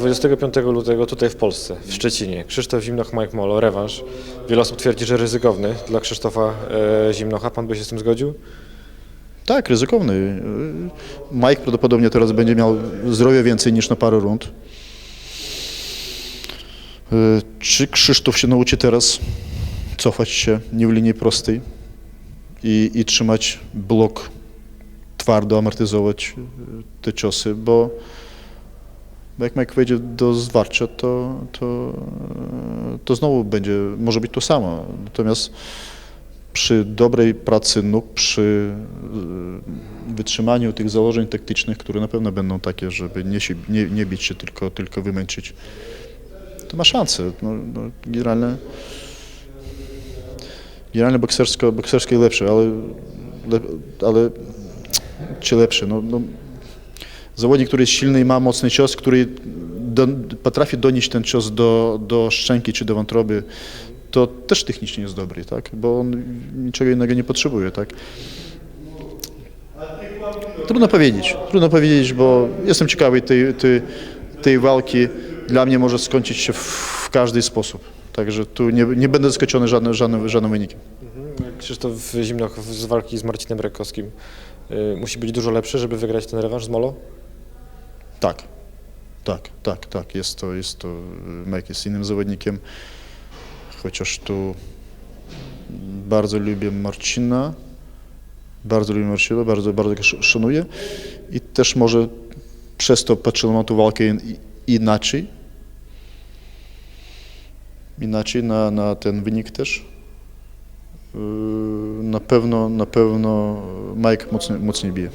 25 lutego tutaj w Polsce, w Szczecinie. Krzysztof Zimnoch, Mike Molo, rewanż. Wiele osób twierdzi, że ryzykowny dla Krzysztofa e, Zimnocha. Pan by się z tym zgodził? Tak, ryzykowny. Mike prawdopodobnie teraz będzie miał zdrowia więcej niż na parę rund. Y, Czy Krzysztof się nauczy teraz cofać się nie w linii prostej i, i trzymać blok twardo, amortyzować y, te ciosy, bo jak Mike wejdzie do zwarcia, to, to, to znowu będzie, może być to samo. Natomiast przy dobrej pracy nóg, przy y, wytrzymaniu tych założeń taktycznych, które na pewno będą takie, żeby nie, się, nie, nie bić się, tylko, tylko wymęczyć, to ma szansę. No, no, generalnie, generalnie boksersko, bokserskie lepsze, ale, le, ale czy lepsze? No, no, zawodnik, który jest silny i ma mocny cios, który do, potrafi donieść ten cios do, do szczęki czy do wątroby, to też technicznie jest dobry, tak? Bo on niczego innego nie potrzebuje, tak? Trudno powiedzieć, trudno powiedzieć, bo jestem ciekawy tej, tej, tej walki. Dla mnie może skończyć się w, w każdy sposób. Także tu nie, nie będę zaskoczony żadnym, żadnym, żadnym wynikiem. Krzysztof Zimnoch z walki z Marcinem Rekowskim e, musi być dużo lepszy, żeby wygrać ten rewanż z Molo? Tak, tak, tak, tak. Jest to, jest to, Mike jest innym zawodnikiem, chociaż tu bardzo lubię Marcina, bardzo lubię Marcina, bardzo, bardzo go sz- szanuję i też może przez to patrzyłem na tę walkę in, inaczej, inaczej na, na ten wynik też. Yy, Na pewno, na pewno Mike mocniej, mocniej bije.